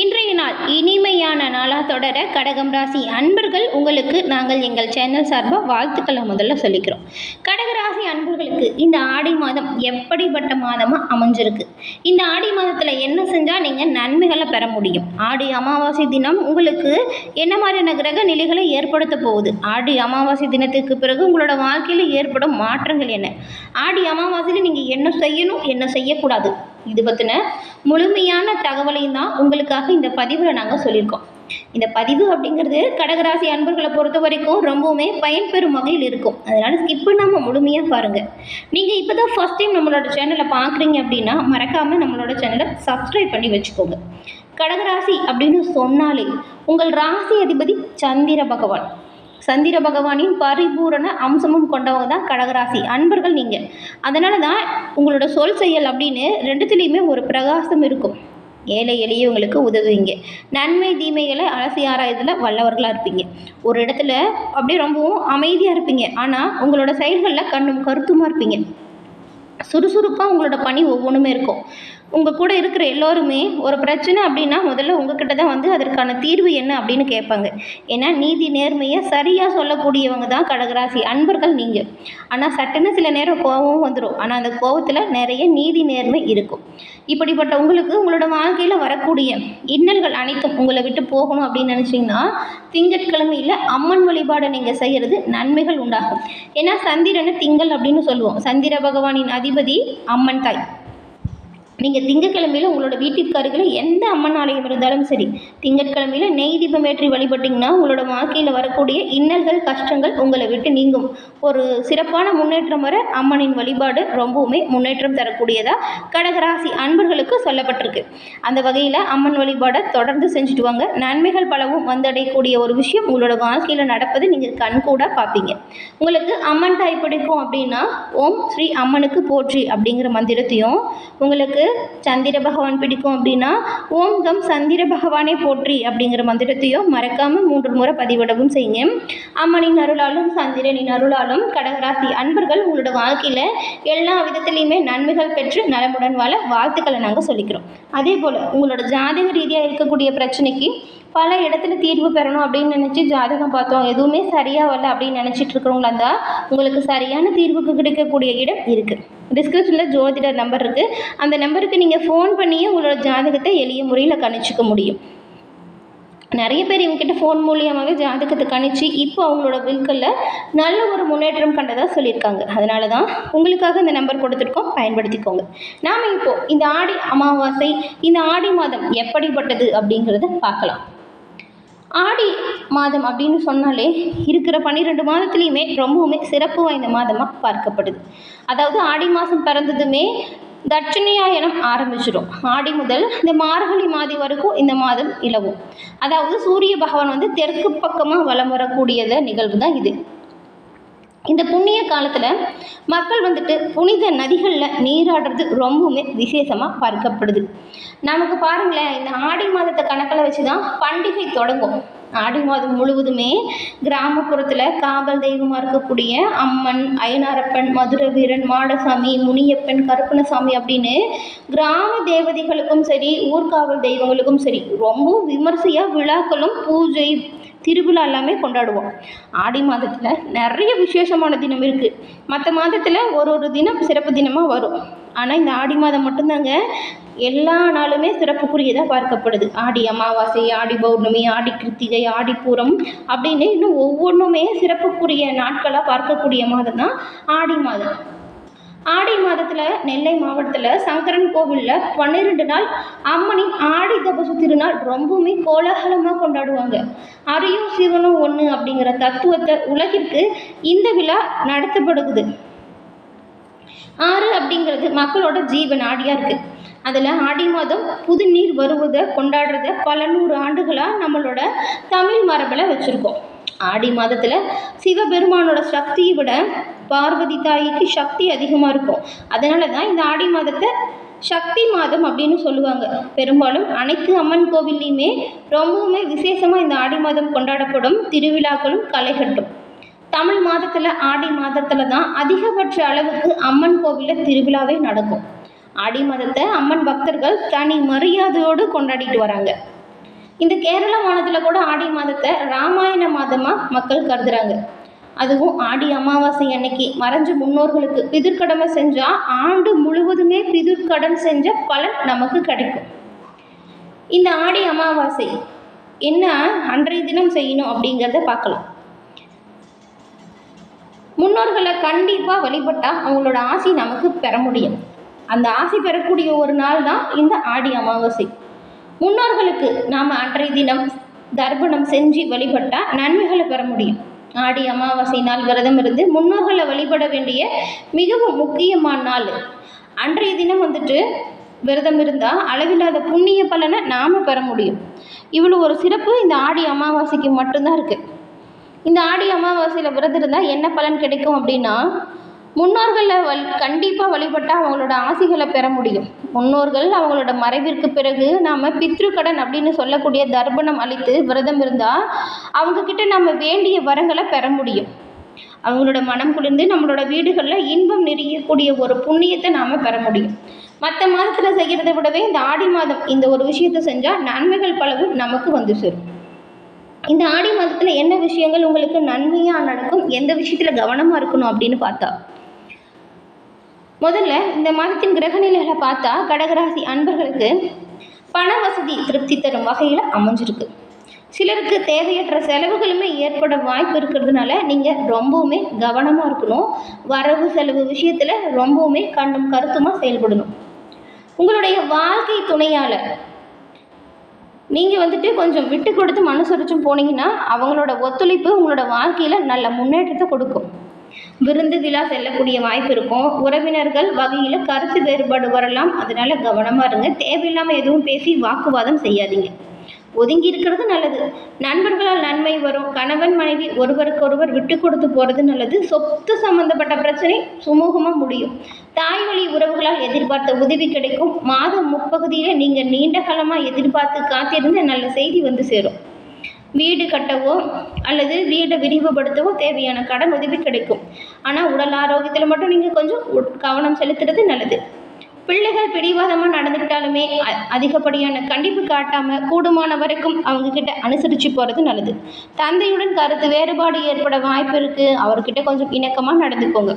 இன்றைய நாள் இனிமையான நாளாக தொடர கடகம் ராசி அன்பர்கள் உங்களுக்கு நாங்கள் எங்கள் சேனல் சார்பாக வாழ்த்துக்களை முதல்ல சொல்லிக்கிறோம். கடகராசி அன்பர்களுக்கு இந்த ஆடி மாதம் எப்படிப்பட்ட மாதமாக அமைஞ்சிருக்கு? இந்த ஆடி மாதத்தில் என்ன செஞ்சால் நீங்கள் நன்மைகளை பெற முடியும்? ஆடி அமாவாசை தினம் உங்களுக்கு என்ன மாதிரியான கிரக நிலைகளை ஏற்படுத்த போகுது? ஆடி அமாவாசை தினத்துக்கு பிறகு உங்களோட வாழ்க்கையில் ஏற்படும் மாற்றங்கள் என்ன? ஆடி அமாவாசையில் நீங்கள் என்ன செய்யணும் என்ன செய்யக்கூடாது? இது பற்றின முழுமையான தகவலையும் தான் உங்களுக்காக இந்த பதிவில் நாங்கள் சொல்லியிருக்கோம். இந்த பதிவு அப்படிங்கிறது கடகராசி அன்பர்களை பொறுத்த வரைக்கும் ரொம்பவுமே பயன்பெறும் வகையில் இருக்கும். அதனால் ஸ்கிப் பண்ணாமல் முழுமையாக பாருங்கள் நீங்கள் இப்போ தான் ஃபஸ்ட் டைம் நம்மளோட சேனலை பார்க்குறீங்க அப்படின்னா மறக்காமல் நம்மளோட சேனலை சப்ஸ்கிரைப் பண்ணி வச்சுக்கோங்க. கடகராசி அப்படின்னு சொன்னாலே உங்கள் ராசி அதிபதி சந்திர பகவான். சந்திர பகவானின் பரிபூரண அம்சமும் கொண்டவங்க தான் கடகராசி. அன்பர்கள் நீங்கள் அதனால தான் உங்களோட சொல் செயல் அப்படின்னு ரெண்டுத்துலேயுமே ஒரு பிரகாசம் இருக்கும். ஏழை எளியவங்களுக்கு உதவுவீங்க. நன்மை தீமைகளை அலசி ஆராயத்தில் வல்லவர்களாக இருப்பீங்க. ஒரு இடத்துல அப்படியே ரொம்பவும் அமைதியாக இருப்பீங்க. ஆனால் உங்களோட செயல்களில் கண்ணும் கருத்துமாக இருப்பீங்க. சுறுசுறுப்பாக உங்களோட பணி ஒவ்வொன்றுமே இருக்கும். உங்கள் கூட இருக்கிற எல்லோருமே ஒரு பிரச்சனை அப்படின்னா முதல்ல உங்ககிட்ட தான் வந்து அதற்கான தீர்வு என்ன அப்படின்னு கேட்பாங்க. ஏன்னா நீதி நேர்மையை சரியாக சொல்லக்கூடியவங்க தான் கடகராசி. அன்பர்கள் நீங்கள் ஆனால் சட்டுன்னு சில நேரம் கோபமும் வந்துடும் ஆனால் அந்த கோபத்தில் நிறைய நீதி நேர்மை இருக்கும். இப்படிப்பட்ட உங்களுக்கு உங்களோட வாழ்க்கையில் வரக்கூடிய இன்னல்கள் அனைத்தும் உங்களை விட்டு போகணும் அப்படின்னு நினச்சிங்கன்னா திங்கட்கிழமையில் அம்மன் வழிபாடை நீங்கள் செய்கிறது நன்மைகள் உண்டாகும். ஏன்னா சந்திரனை திங்கள் அப்படின்னு சொல்லுவோம். சந்திர பகவானின் அதிபதி அம்மன் தாய். நீங்கள் திங்கட்கிழமையில் உங்களோட வீட்டிற்கு அருகில் எந்த அம்மன் ஆலயம் இருந்தாலும் சரி திங்கட்கிழமையில் நெய் தீபம் ஏற்றி வழிபட்டிங்கன்னா உங்களோட வாழ்க்கையில் வரக்கூடிய இன்னல்கள் கஷ்டங்கள் உங்களை விட்டு நீங்கும். ஒரு சிறப்பான முன்னேற்றம் வர அம்மனின் வழிபாடு ரொம்பவுமே முன்னேற்றம் தரக்கூடியதாக கடகராசி அன்பர்களுக்கு சொல்லப்பட்டிருக்கு. அந்த வகையில் அம்மன் வழிபாடை தொடர்ந்து செஞ்சுட்டு வாங்க. நன்மைகள் பலவும் வந்தடையக்கூடிய ஒரு விஷயம் உங்களோட வாழ்க்கையில் நடப்பது நீங்கள் கண்கூட பார்ப்பீங்க உங்களுக்கு அம்மன் தாய் பிடிக்கும் அப்படின்னா ஓம் ஸ்ரீ அம்மனுக்கு போற்றி அப்படிங்கிற மந்திரத்தையும் உங்களுக்கு சந்திர பகவான் பிடிக்கும் அப்படின்னா ஓம் கம் சந்திர பகவானே போற்றி அப்படிங்கிற மந்திரத்தையும் மறக்காமல் மூன்று முறை பதிவிடவும் செய்யுங்க. அம்மனின் அருளாலும் சந்திரனின் அருளாலும் கடகராசி அன்பர்கள் உங்களோட வாழ்க்கையில் எல்லா விதத்துலேயுமே நன்மைகள் பெற்று நலமுடன் வாழ வாழ்த்துக்களை நாங்கள் சொல்லிக்கிறோம். அதே போல் உங்களோட ஜாதக ரீதியாக இருக்கக்கூடிய பிரச்சனைக்கு பல இடத்துல தீர்வு பெறணும் அப்படின்னு நினச்சி ஜாதகம் பார்த்தோம். எதுவுமே சரியாக வரல அப்படின்னு நினச்சிட்டு இருக்கிறவங்களா இருந்தால் உங்களுக்கு சரியான தீர்வுக்கு கிடைக்கக்கூடிய இடம் இருக்குது டிஸ்கிரிப்ஷனில் ஜோதிடர் நம்பர் இருக்குது அந்த நம்பருக்கு நீங்கள் ஃபோன் பண்ணியே உங்களோட ஜாதகத்தை எளிய முறையில் கணிச்சிக்க முடியும். நிறைய பேர் இவங்ககிட்ட ஃபோன் மூலியமாகவே ஜாதகத்தை கணிச்சு இப்போ அவங்களோட வில்களில் நல்ல ஒரு முன்னேற்றம் கண்டதாக சொல்லியிருக்காங்க. அதனால தான் உங்களுக்காக இந்த நம்பர் கொடுத்துருக்கோம். பயன்படுத்திக்கோங்க. நாம் இப்போது இந்த ஆடி அமாவாசை இந்த ஆடி மாதம் எப்படிப்பட்டது அப்படிங்கிறத பார்க்கலாம். ஆடி மாதம் அப்படின்னு சொன்னாலே இருக்கிற பன்னிரெண்டு மாதத்துலேயுமே ரொம்பவுமே சிறப்பு வாய்ந்த மாதமாக பார்க்கப்படுது. அதாவது ஆடி மாதம் பிறந்ததுமே தட்சிணியாயனம் ஆரம்பிச்சிடும். ஆடி முதல் இந்த மார்கழி மாதி வரைக்கும் இந்த மாதம் இலவும். அதாவது சூரிய பகவான் வந்து தெற்கு பக்கமாக வலம் வரக்கூடியத நிகழ்வு தான் இது. இந்த புண்ணிய காலத்தில் மக்கள் வந்துட்டு புனித நதிகளில் நீராடுறது ரொம்பவுமே விசேஷமாக பார்க்கப்படுது. நமக்கு பாருங்களேன் இந்த ஆடி மாதத்தை கணக்கில் வச்சு தான் பண்டிகை தொடங்கும். ஆடி மாதம் முழுவதுமே கிராமப்புறத்தில் காவல் தெய்வமாக இருக்கக்கூடிய அம்மன் அயனாரப்பன் மதுர வீரன் மாடசாமி முனியப்பன் கருப்பணசாமி அப்படின்னு கிராம தேவதைகளுக்கும் சரி ஊர்காவல் தெய்வங்களுக்கும் சரி ரொம்ப விமர்சையாக விழாக்களும் பூஜை திருவிழா எல்லாமே கொண்டாடுவோம். ஆடி மாதத்தில் நிறைய விசேஷமான தினம் இருக்குது மற்ற மாதத்தில் ஒரு ஒரு தினம் சிறப்பு தினமாக வரும். ஆனால் இந்த ஆடி மாதம் மட்டும்தாங்க எல்லா நாளுமே சிறப்புக்குரியதாக பார்க்கப்படுது. ஆடி அமாவாசை ஆடி பௌர்ணமி ஆடி கிருத்திகை ஆடி பூரம் அப்படின்னு இன்னும் ஒவ்வொன்றுமே சிறப்புக்குரிய நாட்களாக பார்க்கக்கூடிய மாதம் தான் ஆடி மாதம். ஆடி மாதத்தில் நெல்லை மாவட்டத்தில் சங்கரன் கோவிலில் பன்னிரெண்டு நாள் அம்மனின் ஆடி தபசு திருநாள் ரொம்பவுமே கோலாகலமாக கொண்டாடுவாங்க. அரியும் சிவனும் ஒன்று அப்படிங்கிற தத்துவத்தை உலகிற்கு இந்த விழா நடத்தப்படுகுது. ஆறு அப்படிங்கிறது மக்களோட ஜீவன் ஆடியாக இருக்குது அதில் ஆடி மாதம் புது நீர் வருவதை கொண்டாடுறத பல நூறு ஆண்டுகளாக நம்மளோட தமிழ் மரபில் வச்சுருக்கோம். ஆடி மாதத்தில் சிவபெருமானோட சக்தியை விட பார்வதி தாய்க்கு சக்தி அதிகமாக இருக்கும். அதனால தான் இந்த ஆடி மாதத்தை சக்தி மாதம் அப்படின்னு சொல்லுவாங்க. பெரும்பாலும் அனைத்து அம்மன் கோவில்லையுமே ரொம்பவுமே விசேஷமாக இந்த ஆடி மாதம் கொண்டாடப்படும். திருவிழாக்களும் களைகட்டும். தமிழ் மாதத்தில் ஆடி மாதத்தில் தான் அதிகபட்ச அளவுக்கு அம்மன் கோவிலில் திருவிழாவே நடக்கும். ஆடி மாதத்தை அம்மன் பக்தர்கள் தனி மரியாதையோடு கொண்டாடிட்டு வராங்க. இந்த கேரள மாநிலத்தில் கூட ஆடி மாதத்தை ராமாயண மாதமாக மக்கள் கருதுறாங்க. அதுவும் ஆடி அமாவாசை அன்னைக்கு. மறைஞ்ச முன்னோர்களுக்கு பிதிர்க்கடமை செஞ்சால் ஆண்டு முழுவதுமே பிதிர்க்கடன் செஞ்ச பலன் நமக்கு கிடைக்கும். இந்த ஆடி அமாவாசை என்ன அன்றைய தினம் செய்யணும் அப்படிங்கிறத பார்க்கலாம். முன்னோர்களை கண்டிப்பாக வழிபட்டால் அவங்களோட ஆசை நமக்கு பெற முடியும். அந்த ஆசை பெறக்கூடிய ஒரு நாள் தான் இந்த ஆடி அமாவாசை. முன்னோர்களுக்கு நாம் அன்றைய தினம் தர்ப்பணம் செஞ்சு வழிபட்டால் நன்மைகளை பெற முடியும். ஆடி அமாவாசை நாள் விரதம் இருந்து முன்னோர்களை வழிபட வேண்டிய மிகவும் முக்கியமான நாள். அன்றைய தினம் வந்துட்டு விரதம் இருந்தால் அளவில்லாத புண்ணிய பலனை நாம் பெற முடியும். இவ்வளோ ஒரு சிறப்பு இந்த ஆடி அமாவாசைக்கு மட்டும்தான் இருக்குது இந்த ஆடி அமாவாசையில் விரதம் இருந்தால் என்ன பலன் கிடைக்கும் அப்படின்னா முன்னோர்களை வல் கண்டிப்பாக வழிபட்டால் அவங்களோட ஆசைகளை பெற முடியும். முன்னோர்கள் அவங்களோட மறைவிற்கு பிறகு நாம் பித்ருக்கடன் அப்படின்னு சொல்லக்கூடிய தர்ப்பணம் அளித்து விரதம் இருந்தால் அவங்கக்கிட்ட நம்ம வேண்டிய வரங்களை பெற முடியும். அவங்களோட மனம் குளிர்ந்து நம்மளோட வீடுகளில் இன்பம் நெறியக்கூடிய ஒரு புண்ணியத்தை நாம் பெற முடியும். மற்ற மாதத்தில் செய்கிறத விடவே இந்த ஆடி மாதம் இந்த ஒரு விஷயத்தை செஞ்சால் நன்மைகள் பலவும் நமக்கு வந்து சேரும். இந்த ஆடி மாதத்தில் என்ன விஷயங்கள் உங்களுக்கு நன்மையாக நடக்கும்? எந்த விஷயத்தில் கவனமாக இருக்கணும் அப்படின்னு பார்த்தா முதல்ல இந்த மாதத்தின் கிரகநிலைகளை பார்த்தா கடகராசி அன்பர்களுக்கு பண வசதி திருப்தி தரும் வகையில் அமைஞ்சிருக்கு. சிலருக்கு தேவையற்ற செலவுகளுமே ஏற்பட வாய்ப்பு இருக்கிறதுனால நீங்கள் ரொம்பவுமே கவனமாக இருக்கணும். வரவு செலவு விஷயத்தில் ரொம்பவுமே கண்ணும் கருத்துமாக செயல்படணும். உங்களுடைய வாழ்க்கை துணையால் நீங்கள் வந்துட்டு கொஞ்சம் விட்டு கொடுத்து மனசுரிச்சும் போனீங்கன்னா அவங்களோட ஒத்துழைப்பு உங்களோட வாழ்க்கையில் நல்ல முன்னேற்றத்தை கொடுக்கும். விருந்து விழா செல்லக்கூடிய வாய்ப்பு இருக்கும். உறவினர்கள் வகையில் கருத்து வேறுபாடு வரலாம். அதனால கவனமாக இருங்க. தேவையில்லாமல் எதுவும் பேசி வாக்குவாதம் செய்யாதீங்க. ஒதுங்கி இருக்கிறது நல்லது. நண்பர்களால் நன்மை வரும். கணவன் மனைவி ஒருவருக்கொருவர் விட்டு கொடுத்து போகிறது நல்லது. சொத்து சம்பந்தப்பட்ட பிரச்சனை சுமூகமாக முடியும். தாய் வழி உறவுகளால் எதிர்பார்த்த உதவி கிடைக்கும். மாதம் முற்பகுதியில் நீங்கள் நீண்ட காலமாக எதிர்பார்த்து காத்திருந்த நல்ல செய்தி வந்து சேரும். வீடு கட்டவோ அல்லது வீடை விரிவுபடுத்தவோ தேவையான கடன் உதவி கிடைக்கும். ஆனால் உடல் ஆரோக்கியத்தில் மட்டும் நீங்கள் கொஞ்சம் உட்- கவனம் செலுத்துறது நல்லது. பிள்ளைகள் பிடிவாதமாக நடந்துக்கிட்டாலுமே அ- அதிகப்படியான கண்டிப்பு காட்டாமல் கூடுமான வரைக்கும் அவங்கக்கிட்ட அனுசரித்து போகிறது நல்லது. தந்தையுடன் கருத்து வேறுபாடு ஏற்பட வாய்ப்பு இருக்குது அவர்கிட்ட கொஞ்சம் இணக்கமாக நடந்துக்கோங்க.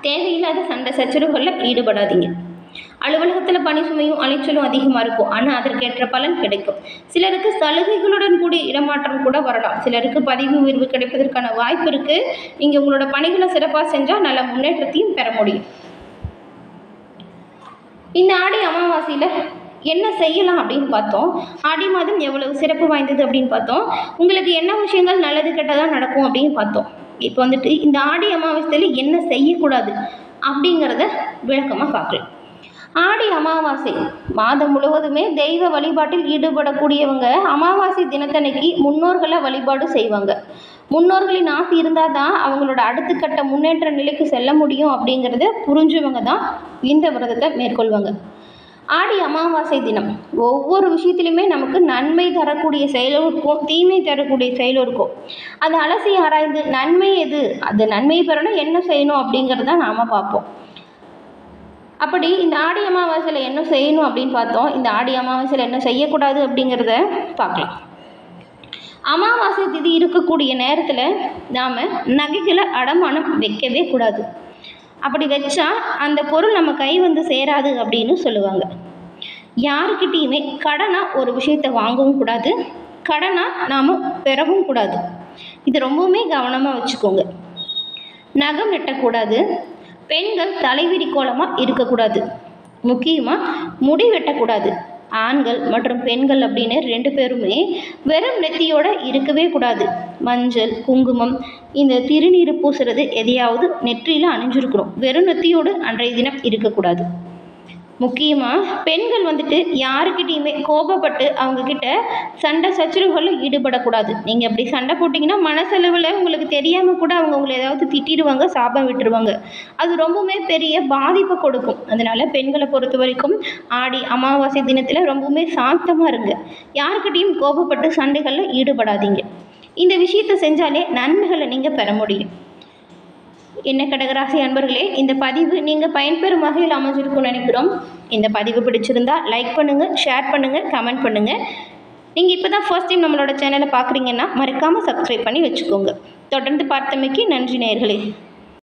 தேவையில்லாத சண்டை சச்சரவுகளில் ஈடுபடாதீங்க. அலுவலகத்தில் பணி சுமையும் அலைச்சலும் அதிகமாக இருக்கும். ஆனால் அதற்கேற்ற பலன் கிடைக்கும். சிலருக்கு சலுகைகளுடன் கூடிய இடமாற்றம் கூட வரலாம். சிலருக்கு பதவி உயர்வு கிடைப்பதற்கான வாய்ப்பு இருக்குது நீங்கள் உங்களோட பணிகளை சிறப்பாக செஞ்சால் நல்ல முன்னேற்றத்தையும் பெற முடியும். இந்த ஆடி அமாவாசையில் என்ன செய்யலாம் அப்படின்னு பார்த்தோம். ஆடி மாதம் எவ்வளவு சிறப்பு வாய்ந்தது அப்படின்னு பார்த்தோம். உங்களுக்கு என்ன விஷயங்கள் நல்லது கெட்டதாக நடக்கும் அப்படின்னு பார்த்தோம். இப்போ வந்துட்டு இந்த ஆடி அமாவாசையில் என்ன செய்யக்கூடாது அப்படிங்கிறத விளக்கமாக பார்க்கலாம். ஆடி அமாவாசை. மாதம் முழுவதுமே தெய்வ வழிபாட்டில் ஈடுபடக்கூடியவங்க அமாவாசை தினத்தன்னைக்கு முன்னோர்களை வழிபாடு செய்வாங்க. முன்னோர்களின் ஆசை இருந்தால் தான் அவங்களோட அடுத்த கட்ட முன்னேற்ற நிலைக்கு செல்ல முடியும் அப்படிங்கிறத புரிஞ்சவங்க தான் இந்த விரதத்தை மேற்கொள்வாங்க. ஆடி அமாவாசை தினம். ஒவ்வொரு விஷயத்துலையுமே நமக்கு நன்மை தரக்கூடிய செயலும் இருக்கும் தீமை தரக்கூடிய செயலும் இருக்கும். அதை அலசி ஆராய்ந்து நன்மை எது அது நன்மை பெறணும் என்ன செய்யணும் அப்படிங்கிறத நாம் பார்ப்போம். அப்படி இந்த ஆடி அமாவாசையில் என்ன செய்யணும் அப்படின்னு பார்த்தோம். இந்த ஆடி அமாவாசையில் என்ன செய்யக்கூடாது அப்படிங்கிறத பார்க்கலாம். அமாவாசை திதி இருக்கக்கூடிய நேரத்தில் நாம் நகைகளை அடமானம் வைக்கவே கூடாது. அப்படி வச்சா அந்த பொருள் நம்ம கை வந்து சேராது அப்படின்னு சொல்லுவாங்க. யாருக்கிட்டேயுமே கடனாக ஒரு விஷயத்தை வாங்கவும் கூடாது. கடனாக நாம் பெறவும் கூடாது. இது ரொம்பவுமே கவனமாக வச்சுக்கோங்க. நகம் வெட்டக்கூடாது. பெண்கள் தலைவிரி கோலமாக இருக்கக்கூடாது. முக்கியமாக முடி வெட்டக்கூடாது. ஆண்கள் மற்றும் பெண்கள் அப்படின்னு ரெண்டு பேருமே வெறும் நெத்தியோட இருக்கவே கூடாது. மஞ்சள் குங்குமம் இந்த திருநீர் பூசுறது எதையாவது நெற்றியில் அணிஞ்சிருக்கணும் வெறும் நெத்தியோடு அன்றைய தினம் இருக்கக்கூடாது. முக்கியமாக பெண்கள் வந்துட்டு யாருக்கிட்டேயுமே கோபப்பட்டு அவங்கக்கிட்ட சண்டை சச்சரவுகளில் ஈடுபடக்கூடாது. நீங்கள் அப்படி சண்டை போட்டிங்கன்னா மனசளவில் உங்களுக்கு தெரியாமல் கூட அவங்க உங்களை ஏதாவது திட்டிடுவாங்க சாபம் விட்டுருவாங்க. அது ரொம்பவுமே பெரிய பாதிப்பை கொடுக்கும். அதனால் பெண்களை பொறுத்த வரைக்கும் ஆடி அமாவாசை தினத்தில் ரொம்பவுமே சாந்தமாக இருங்க. யாருக்கிட்டேயும் கோபப்பட்டு சண்டைகளில் ஈடுபடாதீங்க. இந்த விஷயத்தை செஞ்சாலே நன்மைகளை நீங்கள் பெற முடியும். என்ன கடகராசி அன்பர்களே இந்த பதிவு நீங்கள் பயன்பெறும் வகையில் அமைஞ்சிருக்கும்னு நினைக்கிறோம். இந்த பதிவு பிடிச்சிருந்தா லைக் பண்ணுங்கள் ஷேர் பண்ணுங்கள் கமெண்ட் பண்ணுங்கள் நீங்கள் இப்போ தான் ஃபர்ஸ்ட் டைம் நம்மளோட சேனலை பார்க்குறீங்கன்னா மறக்காமல் சப்ஸ்கிரைப் பண்ணி வச்சுக்கோங்க. தொடர்ந்து பார்த்தமைக்கு நன்றி நேயர்களே.